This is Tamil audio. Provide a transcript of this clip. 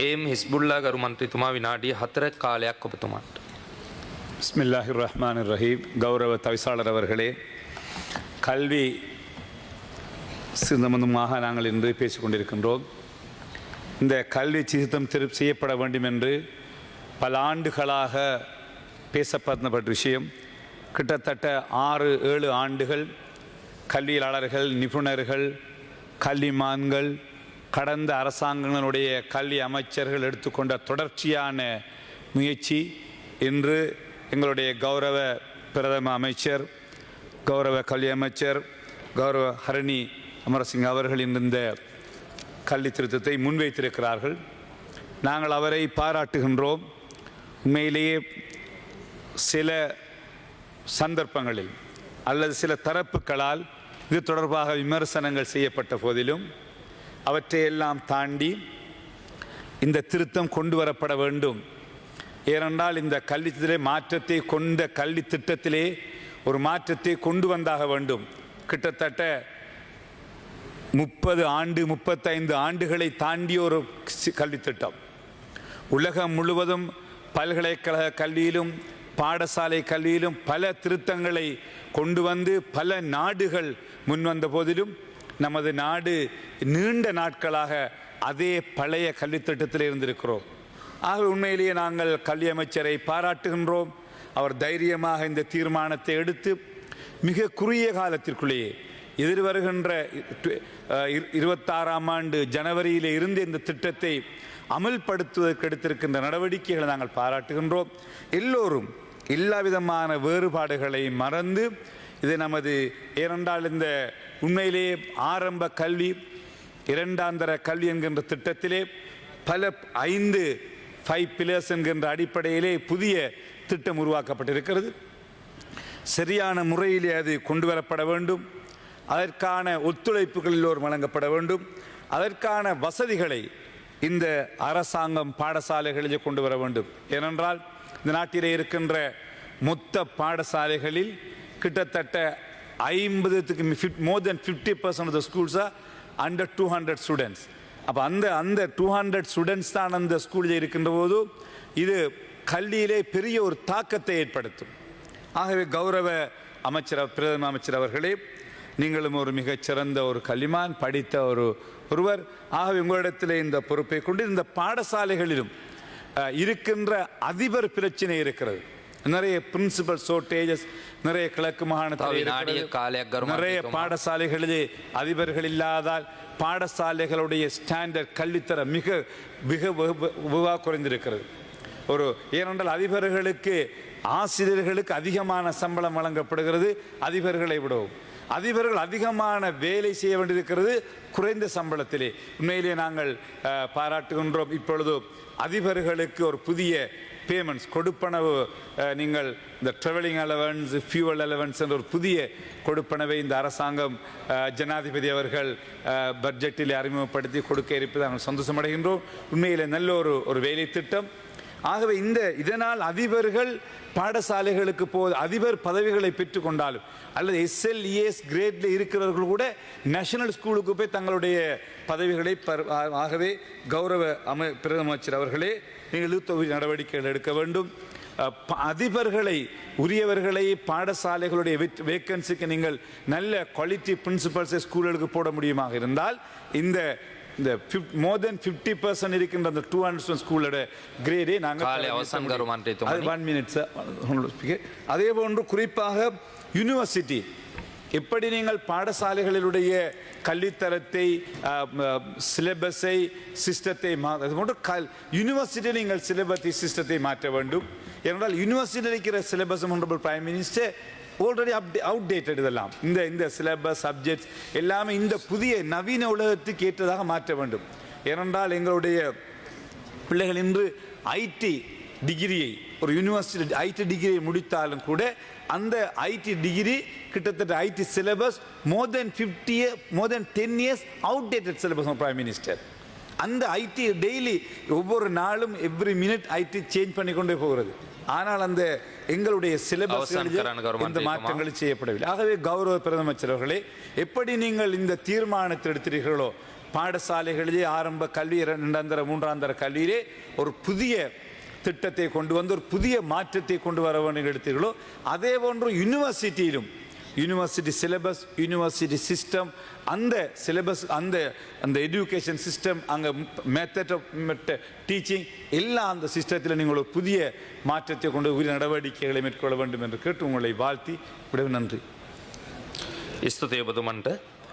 ඒම් හිස්බුල්ලා ගරු මන්ත්‍රතුමා විනාඩිය හතර කාලයක් ඔබතුමාට. பிஸ்மில்லாஹிர் ரஹ்மான் ரஹீம் கௌரவ தவிசாளர் அவர்களே கல்வி சிந்தமந்தமாக நாங்கள் இன்று பேசிக் கொண்டிருக்கின்றோம் இந்த கல்வி சீர்திருத்தம் திரு செய்யப்பட வேண்டும் என்று பல ஆண்டுகளாக பேசப்பட்ட விஷயம் கிட்டத்தட்ட ஆறு ஏழு ஆண்டுகள் கல்வியாளர்கள் நிபுணர்கள் கல்விமான்கள் கடந்த அரசாங்கங்களுடைய கல்வி அமைச்சர்கள் எடுத்துக்கொண்ட தொடர்ச்சியான முயற்சி இன்று எங்களுடைய கௌரவ பிரதம அமைச்சர் கௌரவ கல்வி அமைச்சர் கௌரவ ஹரணி அமரசிங் அவர்கள் இந்த கல்வி திருத்தத்தை முன்வைத்திருக்கிறார்கள். நாங்கள் அவரை பாராட்டுகின்றோம். உண்மையிலேயே சில சந்தர்ப்பங்களில் அல்லது சில தரப்புகளால் இது தொடர்பாக விமர்சனங்கள் செய்யப்பட்ட போதிலும் அவற்றையெல்லாம் தாண்டி இந்த திருத்தம் கொண்டு வரப்பட வேண்டும். ஏனென்றால் இந்த கல்வித்திலே மாற்றத்தை கொண்ட கல்வி திட்டத்திலே ஒரு மாற்றத்தை கொண்டு வந்தாக வேண்டும். கிட்டத்தட்ட முப்பது ஆண்டு முப்பத்தைந்து ஆண்டுகளை தாண்டிய ஒரு சி- திட்டம். உலகம் முழுவதும் பல்கலைக்கழக கல்வியிலும் பாடசாலை கல்வியிலும் பல திருத்தங்களை கொண்டு வந்து பல நாடுகள் முன்வந்த போதிலும் நமது நாடு நீண்ட நாட்களாக அதே பழைய கல்வித்திட்டத்தில் இருந்திருக்கிறோம். ஆக உண்மையிலேயே நாங்கள் கல்வி அமைச்சரை பாராட்டுகின்றோம். அவர் தைரியமாக இந்த தீர்மானத்தை எடுத்து மிக குறுகிய காலத்திற்குள்ளேயே எதிர்வருகின்ற இரு- இருபத்தாறாம் ஆண்டு ஜனவரியில் இருந்து இந்த திட்டத்தை அமல்படுத்துவதற்கு எடுத்திருக்கின்ற நடவடிக்கைகளை நாங்கள் பாராட்டுகின்றோம். எல்லோரும் எல்லா விதமான வேறுபாடுகளை மறந்து இது நமது ஏனென்றால் இந்த உண்மையிலேயே ஆரம்ப கல்வி இரண்டாந்தர கல்வி என்கின்ற திட்டத்திலே பல ஐந்து ஃபைவ் பில்லர்ஸ் என்கின்ற அடிப்படையிலே புதிய திட்டம் உருவாக்கப்பட்டிருக்கிறது. சரியான முறையிலே அது கொண்டு வரப்பட வேண்டும். அதற்கான ஒத்துழைப்புகள் எல்லோரும் வழங்கப்பட வேண்டும். அதற்கான வசதிகளை இந்த அரசாங்கம் பாடசாலைகளிலே கொண்டு வர வேண்டும். ஏனென்றால் இந்த நாட்டிலே இருக்கின்ற மொத்த பாடசாலைகளில் கிட்டத்தட்ட ஐம்பதுக்கு more than fifty percent of the schools under two hundred students அப்போ அந்த அந்த டூ ஹண்ட்ரட் ஸ்டூடெண்ட்ஸ் தான் அந்த ஸ்கூலில் இருக்கின்ற போது இது கல்வியிலே பெரிய ஒரு தாக்கத்தை ஏற்படுத்தும். ஆகவே கௌரவ அமைச்சர் பிரதம அமைச்சர் அவர்களே நீங்களும் ஒரு மிகச்சிறந்த ஒரு கலிமான் படித்த ஒரு ஒருவர். ஆகவே உங்களிடத்தில் இந்த பொறுப்பை கொண்டு இந்த பாடசாலைகளிலும் இருக்கின்ற அதிபர் பிரச்சனை இருக்கிறது. நிறைய பிரின்சிபல் ஷோர்டேஜஸ் நிறைய கிழக்கு மாகாணத்தில் நிறைய பாடசாலைகளிலே அதிபர்கள் இல்லாதால் பாடசாலைகளுடைய ஸ்டாண்டர்ட் கல்வித்தர மிக மிக வெகுவாக குறைந்திருக்கிறது. ஒரு ஏனென்றால் அதிபர்களுக்கு ஆசிரியர்களுக்கு அதிகமான சம்பளம் வழங்கப்படுகிறது அதிபர்களை விடவும். அதிபர்கள் அதிகமான வேலை செய்ய வேண்டியிருக்கிறது குறைந்த சம்பளத்திலே. உண்மையிலே நாங்கள் பாராட்டுகின்றோம். இப்பொழுது அதிபர்களுக்கு ஒரு புதிய பேமெண்ட்ஸ் கொடுப்பனவு நீங்கள் இந்த ட்ராவலிங் அலவன்ஸ் ஃபியூவல் அலவன்ஸ் என்ற ஒரு புதிய கொடுப்பனவை இந்த அரசாங்கம் ஜனாதிபதி அவர்கள் பட்ஜெட்டில் அறிமுகப்படுத்தி கொடுக்க இருப்பது நாங்கள் சந்தோஷமடைகின்றோம். உண்மையிலே நல்ல ஒரு ஒரு வேலை திட்டம் ஆகவே இந்த இதனால் அதிபர்கள் பாடசாலைகளுக்கு போ அதிபர் பதவிகளை பெற்றுக்கொண்டாலும் அல்லது எஸ்எல்இஎஸ் கிரேட்ல இருக்கிறவர்கள் கூட நேஷனல் ஸ்கூலுக்கு போய் தங்களுடைய பதவிகளை பர்- ஆகவே கௌரவ அமை பிரதம அவர்களே நீங்கள் தொகுதி நடவடிக்கைகள் எடுக்க வேண்டும். ப- அதிபர்களை உரியவர்களை பாடசாலைகளுடைய வேக்கன்சிக்கு நீங்கள் நல்ல குவாலிட்டி பிரின்சிபல்ஸை ஸ்கூல்களுக்கு போட முடியுமாக இருந்தால் இந்த இந்த மோர் தென் ஃபிஃப்டி பர்சன்ட் இருக்கின்ற அந்த டூ ஹண்ட்ரட் ஸ்கூலோட கிரேடே நாங்கள். அது ஒன் மினிட்ஸ் அதே போன்று குறிப்பாக யூனிவர்சிட்டி எப்படி நீங்கள் பாடசாலைகளிலுடைய கல்வித்தரத்தை சிலபஸை சிஸ்டத்தை அது போன்று கல் யூனிவர்சிட்டி நீங்கள் சிலபஸை சிஸ்டத்தை மாற்ற வேண்டும். ஏனென்றால் யூனிவர்சிட்டியில் இருக்கிற syllabus honourable prime minister already update outdated இதெல்லாம். இந்த இந்த சிலபஸ் சப்ஜெக்ட்ஸ் எல்லாமே இந்த புதிய நவீன உலகத்துக்கு ஏற்றதாக மாற்ற வேண்டும். ஏனென்றால் எங்களுடைய பிள்ளைகள் இன்று ஐடி டிகிரியை ஒரு யூனிவர்சிட்டி ஐடி டிகிரியை முடித்தாலும் கூட அந்த ஐடி டிகிரி கிட்டத்தட்ட IT syllabus more than fifty more than ten years outdated syllabus prime minister அந்த ஐடி டெய்லி ஒவ்வொரு நாளும் எவ்ரி மினிட் ஐடி சேஞ்ச் பண்ணி கொண்டே போகிறது. ஆனால் அந்த எங்களுடைய சிலபஸ் இந்த மாற்றங்கள் செய்யப்படவில்லை. ஆகவே கௌரவ பிரதமர் அவர்களே எப்படி நீங்கள் இந்த தீர்மானத்தை எடுத்தீர்களோ பாடசாலைகளிலே ஆரம்ப கல்வி இரண்டாந்தர மூன்றாந்தர கல்வியிலே ஒரு புதிய திட்டத்தை கொண்டு வந்து ஒரு புதிய மாற்றத்தை கொண்டு வர வேண்டும் எடுத்தீர்களோ அதே போன்று யூனிவர்சிட்டியிலும் யூனிவர்சிட்டி சிலபஸ் யூனிவர்சிட்டி சிஸ்டம் அந்த சிலபஸ் அந்த அந்த எஜுகேஷன் சிஸ்டம் அங்கே மெத்தட் ஆஃப் டீச்சிங் எல்லாம் அந்த சிஸ்டத்தில் நீங்கள் ஒரு புதிய மாற்றத்தை கொண்டு உரிய நடவடிக்கைகளை மேற்கொள்ள வேண்டும் என்று கேட்டு உங்களை வாழ்த்தி. விடவும் நன்றி. இஸ்துதேபதுமன்ற